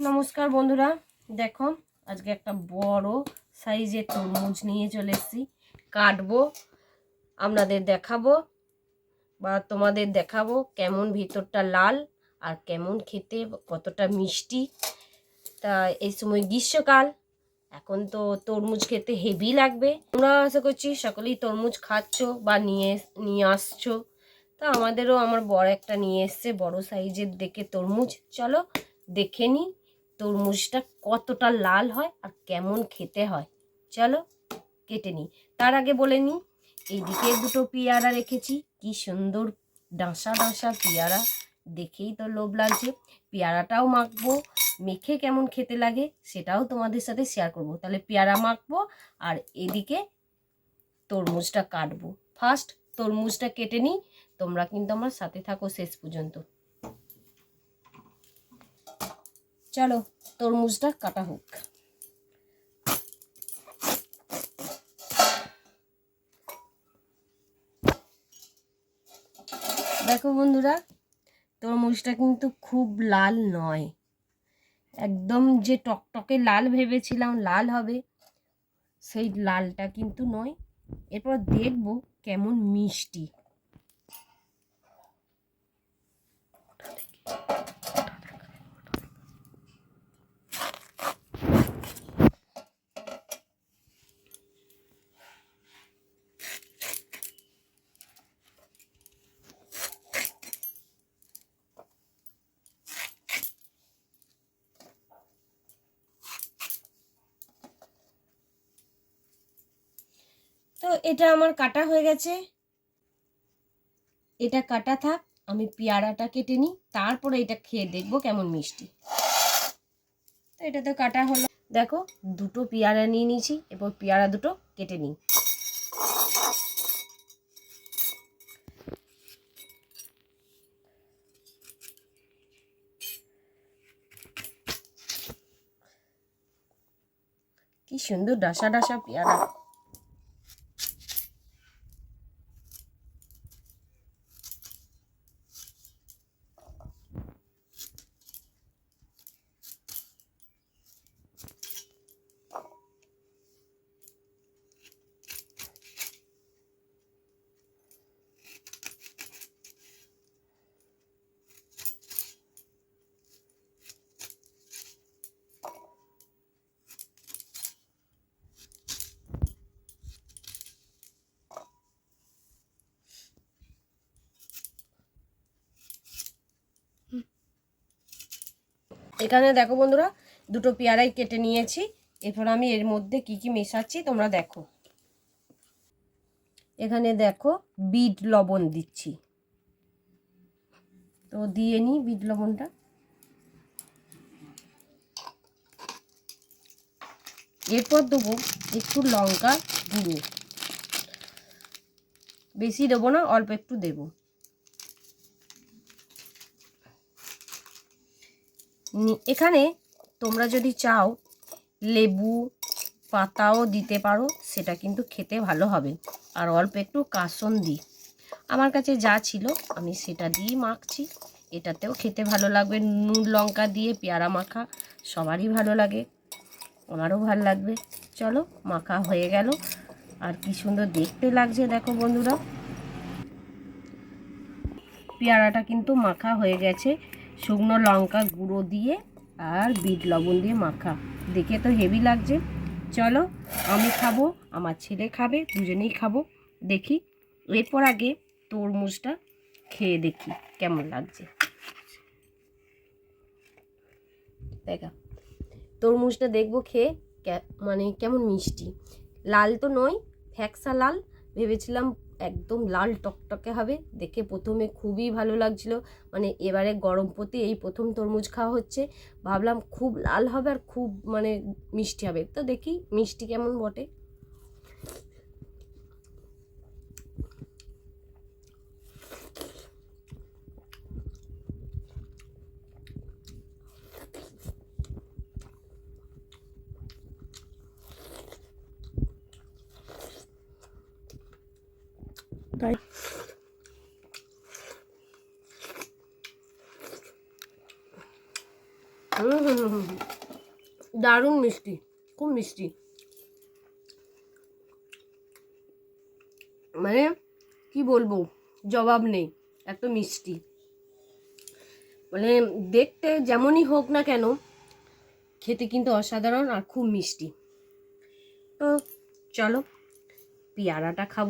নমস্কার বন্ধুরা, দেখো, আজকে একটা বড় সাইজের তরমুজ নিয়ে চলে এসেছি। কাটবো, আপনাদের দেখাবো বা তোমাদের দেখাবো কেমন ভিতরটা লাল আর কেমন খেতে কতটা মিষ্টি। তা এই সময় গ্রীষ্মকাল, এখন তো তরমুজ খেতে হেভি লাগবে। আমরা আশা করছি সকলেই তরমুজ খাচ্ছ বা নিয়ে নিয়ে আসছো। তা আমাদেরও আমার বড় একটা নিয়ে এসছে বড় সাইজের দেখে তরমুজ। চলো দেখে নিই তরমুজটা কতটা লাল হয় আর কেমন খেতে হয়। চলো কেটে নিই। তার আগে বলে নিই এইদিকে দুটো পেয়ারা রেখেছি। কি সুন্দর ডাঁসা ডাঁসা পেয়ারা। দেখেই তো লোভ লাগছে। পেয়ারাটাও মাখবো। মেখে কেমন খেতে লাগে সেটাও তোমাদের সাথে শেয়ার করব। তাহলে পেয়ারা মাখবো আর এদিকে তরমুজটা কাটবো। ফার্স্ট তরমুজটা কেটে নিই। তোমরা কিন্তু আমার সাথে থাকো শেষ পর্যন্ত। চলো তরমুজটা কাটা হোক। দেখো বন্ধুরা, তরমুজটা কিন্তু খুব লাল নয়। একদম যে টকটকে লাল ভেবেছিলাম, লাল হবে, সেই লালটা কিন্তু নয়। এরপর দেখব কেমন মিষ্টি। এটা আমার কাটা হয়ে গেছে। এটা কাটা থাক, আমি পেয়ারাটা কেটে নিই, তারপরে এটা খেয়ে দেখব কেমন মিষ্টি। তো এটা তো কাটা হলো। দেখো, দুটো পেয়ারা নিয়ে নিয়েছি, এরপর পেয়ারা দুটো কেটে নিই। কি সুন্দর ডাসা ডাসা পেয়ারা। এখানে দেখো বন্ধুরা, দুটো পেয়ারাই কেটে নিয়েছি। এরপর আমি এর মধ্যে কি কি মেশাচ্ছি তোমরা দেখো। এখানে দেখো, বিট লবণ দিচ্ছি। তো দিয়ে নিই বিট লবণটা। এরপর দেবো একটু লঙ্কা গুঁড়ো। বেশি দেবো না, অল্প একটু দেবো। এখানে তোমরা যদি চাও, লেবু পাতাও দিতে পারো, সেটা কিন্তু খেতে ভালো হবে। আর অল্প একটু কাসন দিই। আমার কাছে যা ছিল, আমি সেটা দিয়েই মাখছি। এটাতেও খেতে ভালো লাগবে। নুন, লঙ্কা দিয়ে পেয়ারা মাখা সবারই ভালো লাগে। আমারও ভালো লাগবে। চলো, মাখা হয়ে গেল। আর কি সুন্দর দেখতে লাগছে, দেখো বন্ধুরা। পেয়ারাটা কিন্তু মাখা হয়ে গেছে। শুকনো লঙ্কা গুঁড়ো দিয়ে আর বিট লবণ দিয়ে মাখা। দেখে তো হেভি লাগছে। চলো, আমি খাব, আমার ছেলে খাবে, দুজনেই খাব। দেখি, এরপর আগে তরমুজটা খেয়ে দেখি কেমন লাগছে। দেখা। তরমুজটা দেখব খেয়ে মানে কেমন মিষ্টি। লাল তো নয়, ফ্যাকসা লাল। ভেবেছিলাম একদম লাল টকটকে হবে। দেখে প্রথমে খুবই ভালো লাগছিল। মানে এবারে গরম পতি এই প্রথম তরমুজ খাওয়া হচ্ছে। ভাবলাম খুব লাল হবে আর খুব মানে মিষ্টি হবে। তো দেখি মিষ্টি কেমন বটে। দারুণ মিষ্টি, খুব মিষ্টি। মানে কি বলব, জবাব নেই, এত মিষ্টি। মানে দেখতে যেমনই হোক না কেন, খেতে কিন্তু অসাধারণ আর খুব মিষ্টি। তো চলো, পেয়ারাটা খাব।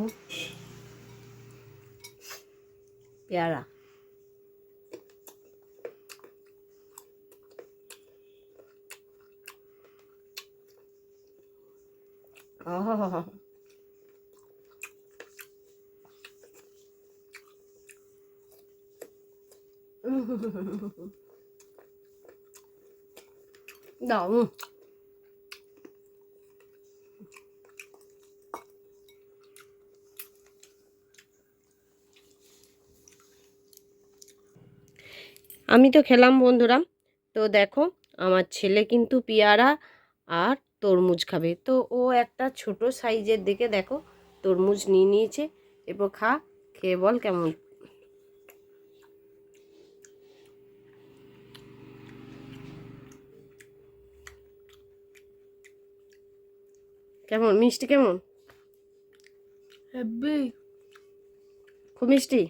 পেয়ারা। দাও আমি তো খেলাম বন্ধুরা। তো দেখো আমার ছেলে কিন্তু পেয়ারা আর তরমুজ খাবে। তো ও একটা ছোট সাইজের দিকে দেখো তরমুজ নিয়ে নিয়েছে। এরপর খা খেয়ে বল কেমন। কেমন মিষ্টি কেমন? খুব মিষ্টি?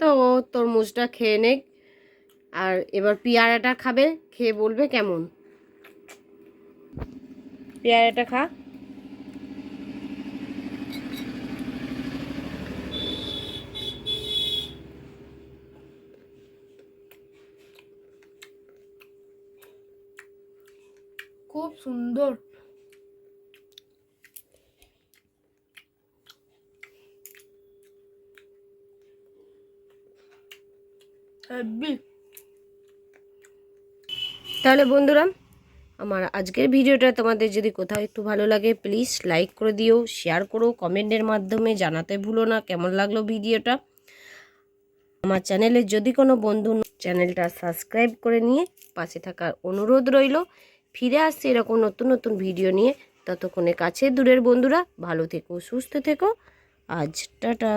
তো ও তরমুজটা খেয়ে নেক। আর এবার পেয়ারাটা খাবে, খেয়ে বলবে কেমন। পেয়ারাটা খা। খুব সুন্দর। তাহলে বন্ধুরা, আমার আজকের ভিডিওটা তোমাদের যদি কোথাও একটু ভালো লাগে প্লিজ লাইক করে দিও শেয়ার করো কমেন্টের মাধ্যমে জানাতে ভুলো না, কেমন লাগল ভিডিওটা? আমার চ্যানেলে যদি কোনো বন্ধু চ্যানেলটা সাবস্ক্রাইব করে নিয়ে পাশে থাকার অনুরোধ রইল। ফিরে আসছে এরকম নতুন নতুন ভিডিও নিয়ে। ততক্ষণে কাছে দূরের বন্ধুরা, ভালো থেকো, সুস্থ থেকো। আজ টাটা।